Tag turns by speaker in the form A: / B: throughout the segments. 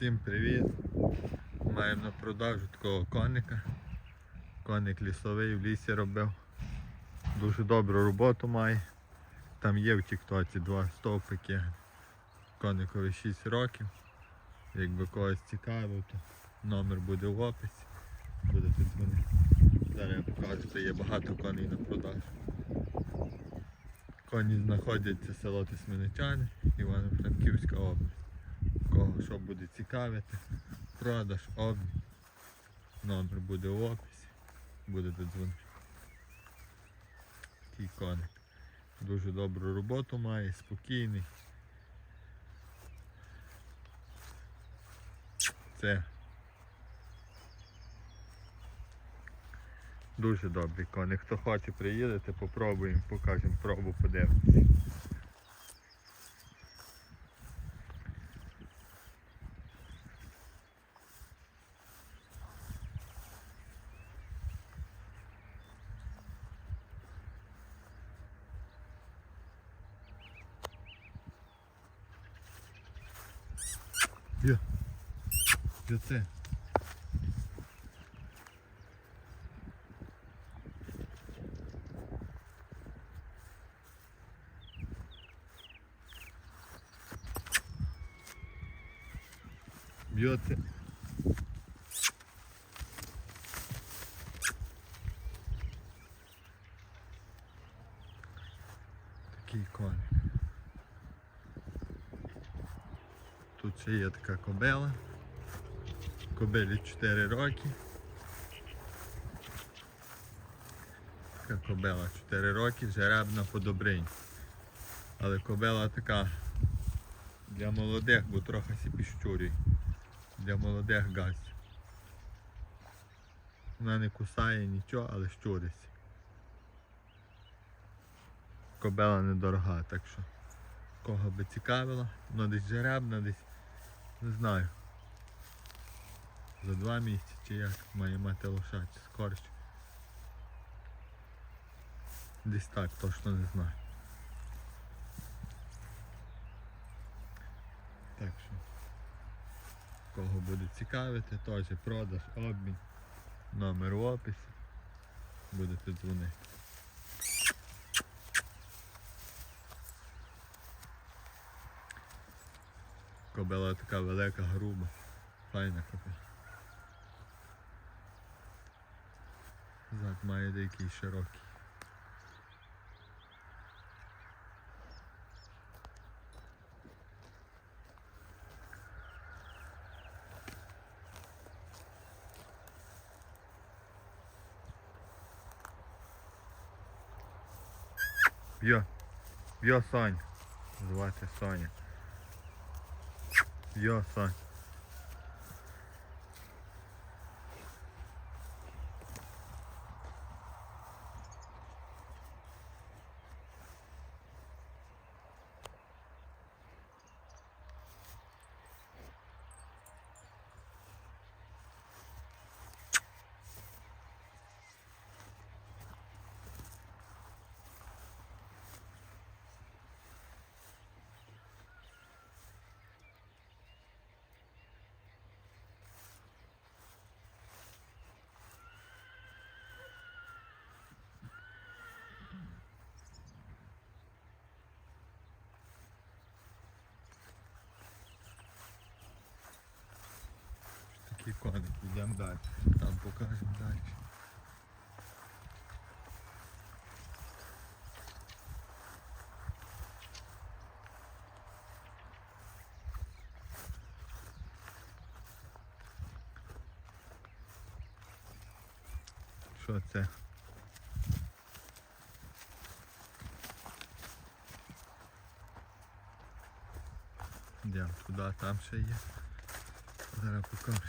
A: Всім привіт! Маємо на продажу такого коника. Коник лісовий в лісі робив. Дуже добру роботу має. Там є в тіктоці два стовпики. Коникові 6 років. Якби когось цікавив, то номер буде в описі. Будете дзвонити. Зараз я покажу, що є багато коней на продажу. Коні знаходяться село Тисменичани, Івано-Франківська область. Кого що буде цікавити, продаж, обмін. Номер буде в описі. Будете дзвонити. Такий коник. Дуже добру роботу має, спокійний. Це дуже добрий коник. Хто хоче приїдете, попробуємо, покажемо пробу, подивимося. Є. Є це. Б'ється. Такий коник. Тут ще є така кобела. Кобелі 4 роки. Така кобела 4 роки, жеребна по добрині. Але кобела така для молодих, бо трохи сі піщурює. Для молодих газ. Вона не кусає нічого, але щуриться. Кобела недорога, так що кого би цікавило, ну десь жеребна, десь не знаю. За два місяці чи як має мати лоша, чи скорше. Десь так, точно не знаю. Так що, кого буде цікавити, теж продаж, обмін, номер в описі. Будете дзвонити. Кобила така велика, груба, файна кобила. Зад має деякий широкий. Йо, йо, Соня. Звати Соня. Йо, Сонь. Такий коник, йдемо далі. Там покажемо далі. Що це? Йдемо туди, там ще є. Зараз покажу.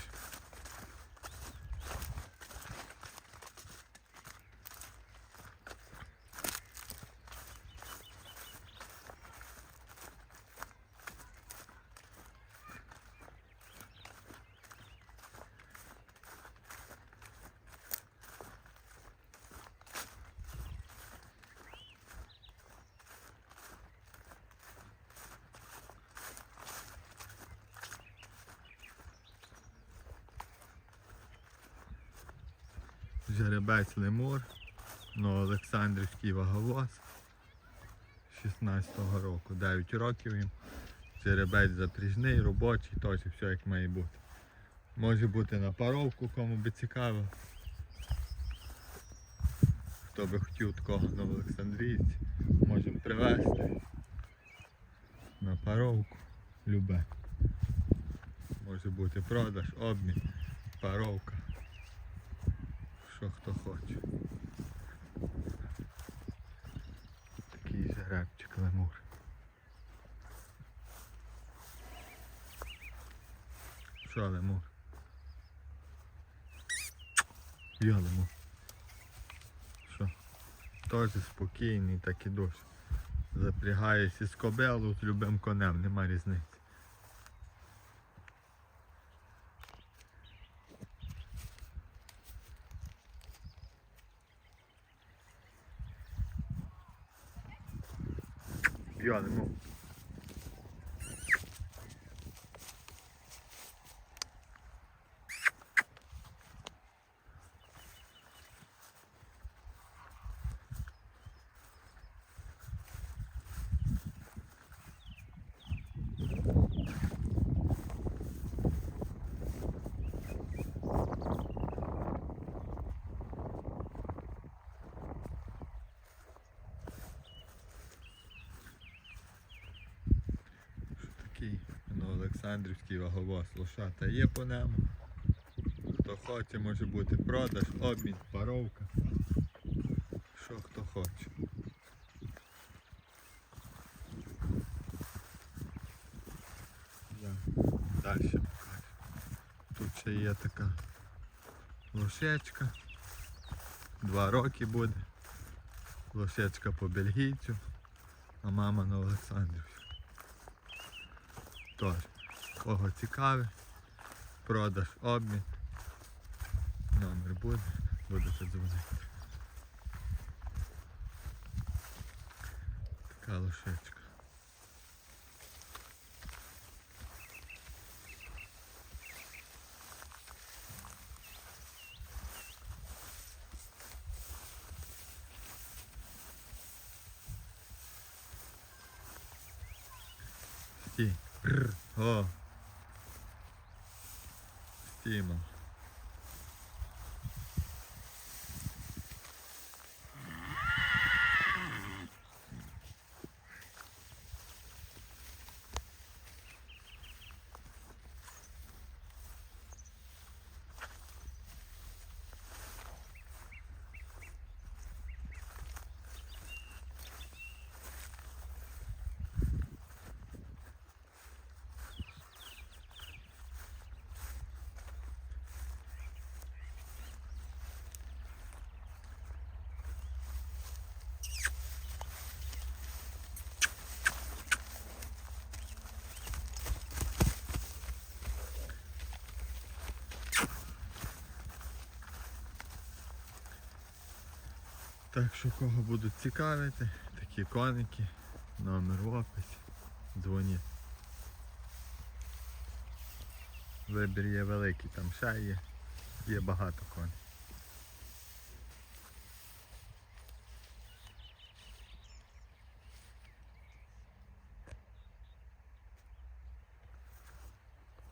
A: Жеребець лемур, Олександрівський ваговоз 16-го року, 9 років їм. Жеребець запріжний, робочий, теж все як має бути. Може бути на паровку, кому би цікаво. Хто би хотів такого на Олександрійці, можемо привезти на паровку. Любе. Може бути продаж, обмін, паровка. Що хто хоче. Такий жеребчик лемур. Що лемур? Я лемур. Що? Теж спокійний, так і дуже. Запрягаєшся з кобелу з любим конем, нема різниці. Я не можу. Такий ну, Олександрівський ваговоз лошата є по ньому. Хто хоче, може бути продаж, обмін, паровка. Що хто хоче. Да. Далі покажу. Тут ще є така лошечка. Два роки буде. Лошечка по бельгійцю, а мама на Олександрівську. Тож, кого цікаве, продаж, обмін. Номер буде, будете дзвонити. Така лошечка. Стій. Прр. О. Стіма. Так що кого будуть цікавити, такі коники, номер в описі, дзвоніть. Вибір є великий, там ще є, є багато коней.